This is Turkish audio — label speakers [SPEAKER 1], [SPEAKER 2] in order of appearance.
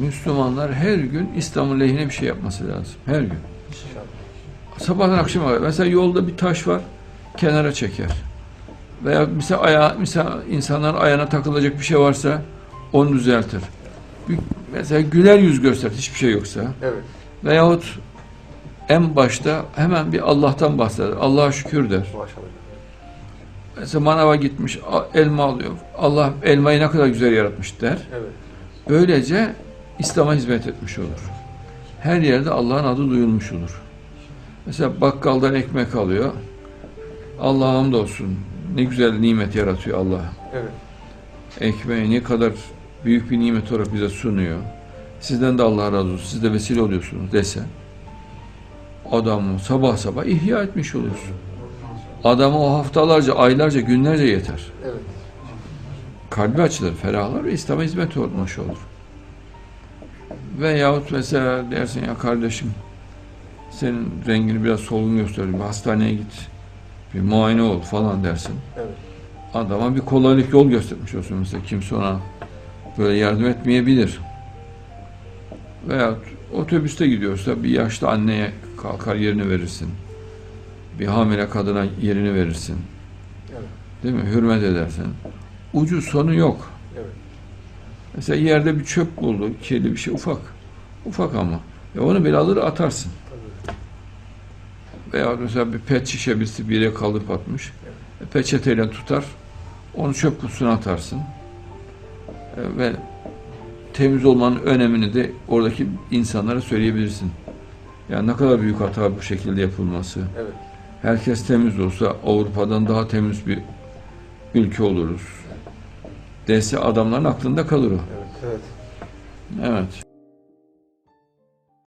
[SPEAKER 1] Müslümanlar her gün İslam'ın lehine bir şey yapması lazım. Her gün. Sabahtan akşama kadar. Mesela yolda bir taş var, kenara çeker. Veya mesela, aya, mesela insanların ayağına takılacak bir şey varsa onu düzeltir. Bir- Mesela güler yüz göster, hiçbir şey yoksa.
[SPEAKER 2] Evet.
[SPEAKER 1] Veyahut en başta hemen bir Allah'tan bahseder. Allah'a şükür der. Mesela manava gitmiş, elma alıyor. Allah elmayı ne kadar güzel yaratmış der.
[SPEAKER 2] Evet.
[SPEAKER 1] Böylece İslam'a hizmet etmiş olur. Her yerde Allah'ın adı duyulmuş olur. Mesela bakkaldan ekmek alıyor. Allah'a hamdolsun. Ne güzel nimet yaratıyor Allah.
[SPEAKER 2] Evet.
[SPEAKER 1] Ekmeği ne kadar büyük bir nimet olarak bize sunuyor. Sizden de Allah razı olsun. Siz de vesile oluyorsunuz dese. Adamı sabah sabah ihya etmiş olursun. Adamı o haftalarca, aylarca, günlerce yeter.
[SPEAKER 2] Evet.
[SPEAKER 1] kalbi açılır, ferahlar ve İslam'a hizmet olmuş olur. Veyahut mesela dersin ya kardeşim senin rengini biraz solgun gösteriyor. Bir hastaneye git. Bir muayene ol falan dersin.
[SPEAKER 2] Evet.
[SPEAKER 1] Adama bir kolaylık yol göstermiş olsun mesela. Kimse ona böyle yardım etmeyebilir. Veyahut otobüste gidiyorsa bir yaşlı anneye kalkar yerini verirsin. Bir hamile kadına yerini verirsin.
[SPEAKER 2] Evet.
[SPEAKER 1] Değil mi? Hürmet edersin. Ucu sonu yok.
[SPEAKER 2] Evet.
[SPEAKER 1] Mesela yerde bir çöp buldu, kirli bir şey ufak. Ufak ama. E onu bile alır atarsın. Veya mesela bir pet şişe birisi bir yere kaldırıp atmış. E, peçeteyle tutar. Onu çöp kutusuna atarsın. E, ve temiz olmanın önemini de oradaki insanlara söyleyebilirsin. Yani ne kadar büyük hata bu şekilde yapılması.
[SPEAKER 2] Evet.
[SPEAKER 1] Herkes temiz olsa Avrupa'dan daha temiz bir ülke oluruz. Dese adamların aklında kalır o.
[SPEAKER 2] Evet. Evet.
[SPEAKER 1] Evet.